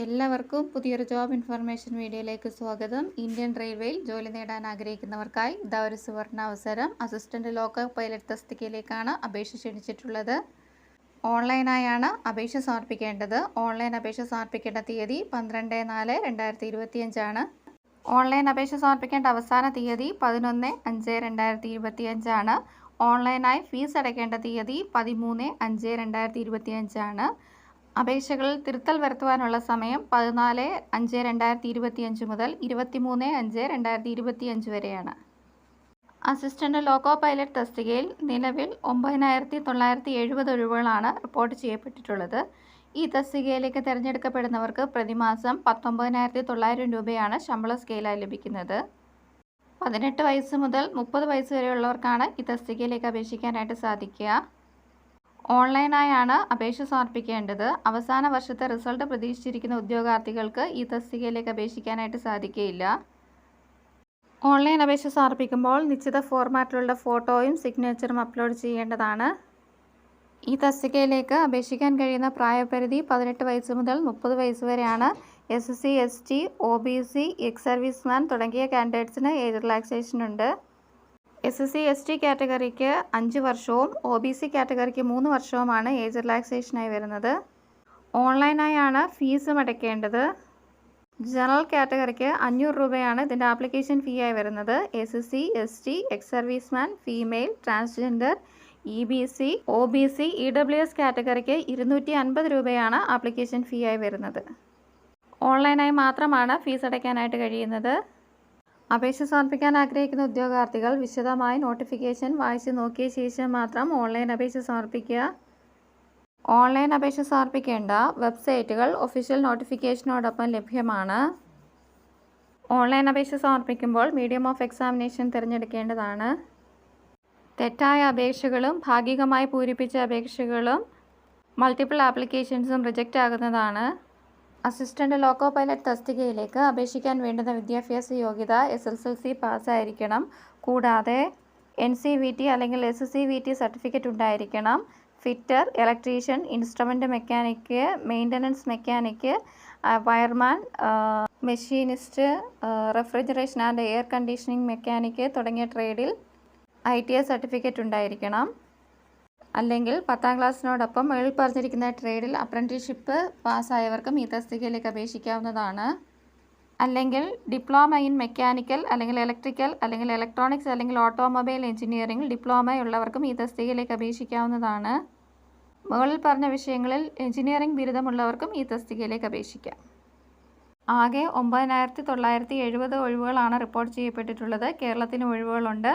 എല്ലാവർക്കും പുതിയൊരു job information വീഡിയോയിലേക്ക് സ്വാഗതം. ഇന്ത്യൻ റെയിൽവേയിൽ ജോലി നേടാൻ ആഗ്രഹിക്കുന്നവർക്കായി ഇതാ ഒരു സുവർണ അവസരം. അസിസ്റ്റന്റ് ലോക്കൽ പൈലറ്റ് തസ്തികയിലേക്കാണ് അപേക്ഷ ക്ഷണിച്ചിട്ടുള്ളത്. ഓൺലൈനായാണ് അപേക്ഷ സമർപ്പിക്കേണ്ടത്. ഓൺലൈൻ അപേക്ഷ സമർപ്പിക്കേണ്ട തീയതി പന്ത്രണ്ട് നാല് രണ്ടായിരത്തി ഇരുപത്തിയഞ്ചാണ് ഓൺലൈൻ അപേക്ഷ സമർപ്പിക്കേണ്ട അവസാന തീയതി പതിനൊന്ന് അഞ്ച് രണ്ടായിരത്തി ഇരുപത്തിയഞ്ചാണ് ഓൺലൈനായി ഫീസ് അടയ്ക്കേണ്ട തീയതി പതിമൂന്ന് അഞ്ച് രണ്ടായിരത്തി ഇരുപത്തിയഞ്ചാണ് അപേക്ഷകളിൽ തിരുത്തൽ വരുത്തുവാനുള്ള സമയം പതിനാല് അഞ്ച് രണ്ടായിരത്തി ഇരുപത്തി അഞ്ച് മുതൽ ഇരുപത്തിമൂന്ന് അഞ്ച് രണ്ടായിരത്തി ഇരുപത്തി അഞ്ച് വരെയാണ്. അസിസ്റ്റന്റ് ലോക്കോ പൈലറ്റ് തസ്തികയിൽ നിലവിൽ ഒമ്പതിനായിരത്തി തൊള്ളായിരത്തി എഴുപത് ഒഴിവുകളാണ് റിപ്പോർട്ട് ചെയ്യപ്പെട്ടിട്ടുള്ളത്. ഈ തസ്തികയിലേക്ക് തിരഞ്ഞെടുക്കപ്പെടുന്നവർക്ക് പ്രതിമാസം പത്തൊമ്പതിനായിരത്തി തൊള്ളായിരം രൂപയാണ് ശമ്പള സ്കെയിലായി ലഭിക്കുന്നത്. പതിനെട്ട് വയസ്സ് മുതൽ മുപ്പത് വയസ്സ് വരെയുള്ളവർക്കാണ് ഈ തസ്തികയിലേക്ക് അപേക്ഷിക്കാനായിട്ട് സാധിക്കുക. ഓൺലൈനായാണ് അപേക്ഷ സമർപ്പിക്കേണ്ടത്. അവസാന വർഷത്തെ റിസൾട്ട് പ്രതീക്ഷിച്ചിരിക്കുന്ന ഉദ്യോഗാർത്ഥികൾക്ക് ഈ തസ്തികയിലേക്ക് അപേക്ഷിക്കാനായിട്ട് സാധിക്കുകയില്ല ഓൺലൈൻ അപേക്ഷ സമർപ്പിക്കുമ്പോൾ നിശ്ചിത ഫോർമാറ്റിലുള്ള ഫോട്ടോയും സിഗ്നേച്ചറും അപ്ലോഡ് ചെയ്യേണ്ടതാണ്. ഈ തസ്തികയിലേക്ക് അപേക്ഷിക്കാൻ കഴിയുന്ന പ്രായപരിധി പതിനെട്ട് വയസ്സ് മുതൽ മുപ്പത് വയസ്സ് വരെയാണ്. S C S T O B C ex serviceman തുടങ്ങിയ കാൻഡിഡേറ്റ്സിന് ഏജ് റിലാക്സേഷൻ ഉണ്ട്. S S C S T കാറ്റഗറിക്ക് അഞ്ച് വർഷവും ഒ ബി സി കാറ്റഗറിക്ക് മൂന്ന് വർഷവുമാണ് ഏജ് റിലാക്സേഷനായി വരുന്നത്. ഓൺലൈനായാണ് ഫീസ് അടയ്ക്കേണ്ടത് ജനറൽ കാറ്റഗറിക്ക് അഞ്ഞൂറ് രൂപയാണ് ഇതിന്റെ ആപ്ലിക്കേഷൻ ഫീ ആയി വരുന്നത്. S S C S T ex serviceman female transgender E B C O B C E W S കാറ്റഗറിക്ക് ഇരുന്നൂറ്റി അൻപത് രൂപയാണ് ആപ്ലിക്കേഷൻ ഫീ ആയി വരുന്നത്. ഓൺലൈനായി മാത്രമാണ് ഫീസ് അടയ്ക്കാനായിട്ട് കഴിയുന്നത്. അപേക്ഷ സമർപ്പിക്കാൻ ആഗ്രഹിക്കുന്ന ഉദ്യോഗാർത്ഥികൾ വിശദമായ നോട്ടിഫിക്കേഷൻ വായിച്ച് നോക്കിയ ശേഷം മാത്രം ഓൺലൈൻ അപേക്ഷ സമർപ്പിക്കുക. ഓൺലൈൻ അപേക്ഷ സമർപ്പിക്കേണ്ട വെബ്സൈറ്റുകൾ ഒഫീഷ്യൽ നോട്ടിഫിക്കേഷനോടൊപ്പം ലഭ്യമാണ്. ഓൺലൈൻ അപേക്ഷ സമർപ്പിക്കുമ്പോൾ മീഡിയം ഓഫ് എക്സാമിനേഷൻ തിരഞ്ഞെടുക്കേണ്ടതാണ്. തെറ്റായ അപേക്ഷകളും ഭാഗികമായി പൂരിപ്പിച്ച അപേക്ഷകളും മൾട്ടിപ്പിൾ ആപ്ലിക്കേഷൻസും റിജക്റ്റ് ആകുന്നതാണ് അസിസ്റ്റന്റ് ലോക്കോ പൈലറ്റ് തസ്തികയിലേക്ക് അപേക്ഷിക്കാൻ വേണ്ടുന്ന വിദ്യാഭ്യാസ യോഗ്യത എസ് എൽ എൽ സി പാസ്സായിരിക്കണം. കൂടാതെ എൻ സി വി ടി അല്ലെങ്കിൽ S C V T certificate ഉണ്ടായിരിക്കണം. Fitter electrician instrument mechanic maintenance mechanic wireman machinist refrigeration and air conditioning mechanic തുടങ്ങിയ ട്രേഡിൽ ഐ ടി ഐ സർട്ടിഫിക്കറ്റ് ഉണ്ടായിരിക്കണം. അല്ലെങ്കിൽ പത്താം ക്ലാസ്സിനോടൊപ്പം മുകളിൽ പറഞ്ഞിരിക്കുന്ന ട്രേഡിൽ അപ്രന്റീഷിപ്പ് പാസ്സായവർക്കും ഈ തസ്തികയിലേക്ക് അപേക്ഷിക്കാവുന്നതാണ്. അല്ലെങ്കിൽ ഡിപ്ലോമ ഇൻ മെക്കാനിക്കൽ അല്ലെങ്കിൽ ഇലക്ട്രിക്കൽ അല്ലെങ്കിൽ ഇലക്ട്രോണിക്സ് അല്ലെങ്കിൽ ഓട്ടോമൊബൈൽ എഞ്ചിനീയറിംഗിൽ ഡിപ്ലോമയുള്ളവർക്കും ഈ തസ്തികയിലേക്ക് അപേക്ഷിക്കാവുന്നതാണ്. മുകളിൽ പറഞ്ഞ വിഷയങ്ങളിൽ എഞ്ചിനീയറിംഗ് ബിരുദമുള്ളവർക്കും ഈ തസ്തികയിലേക്ക് അപേക്ഷിക്കാം. ആകെ ഒമ്പതിനായിരത്തി തൊള്ളായിരത്തി എഴുപത് ഒഴിവുകളാണ് റിപ്പോർട്ട് ചെയ്യപ്പെട്ടിട്ടുള്ളത്. കേരളത്തിന് ഒഴിവുകളുണ്ട്.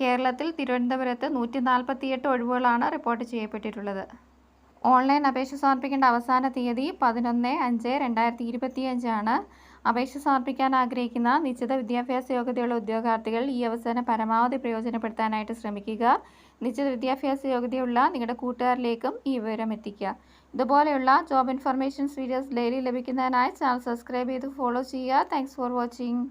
കേരളത്തിൽ തിരുവനന്തപുരത്ത് നൂറ്റി നാൽപ്പത്തിയെട്ട് ഒഴിവുകളാണ് റിപ്പോർട്ട് ചെയ്യപ്പെട്ടിട്ടുള്ളത്. ഓൺലൈൻ അപേക്ഷ സമർപ്പിക്കേണ്ട അവസാന തീയതി പതിനൊന്ന് അഞ്ച് രണ്ടായിരത്തി ഇരുപത്തിയഞ്ചാണ് അപേക്ഷ സമർപ്പിക്കാൻ ആഗ്രഹിക്കുന്ന നിശ്ചിത വിദ്യാഭ്യാസ യോഗ്യതയുള്ള ഉദ്യോഗാർത്ഥികൾ ഈ അവസരം പരമാവധി പ്രയോജനപ്പെടുത്താനായിട്ട് ശ്രമിക്കുക. നിശ്ചിത വിദ്യാഭ്യാസ യോഗ്യതയുള്ള നിങ്ങളുടെ കൂട്ടുകാരിലേക്കും ഈ വിവരം എത്തിക്കുക. ഇതുപോലെയുള്ള ജോബ് ഇൻഫർമേഷൻസ് വീഡിയോസ് ഡെയിലി ലഭിക്കുന്നതിനായി ചാനൽ സബ്സ്ക്രൈബ് ചെയ്ത് ഫോളോ ചെയ്യുക. Thanks for watching.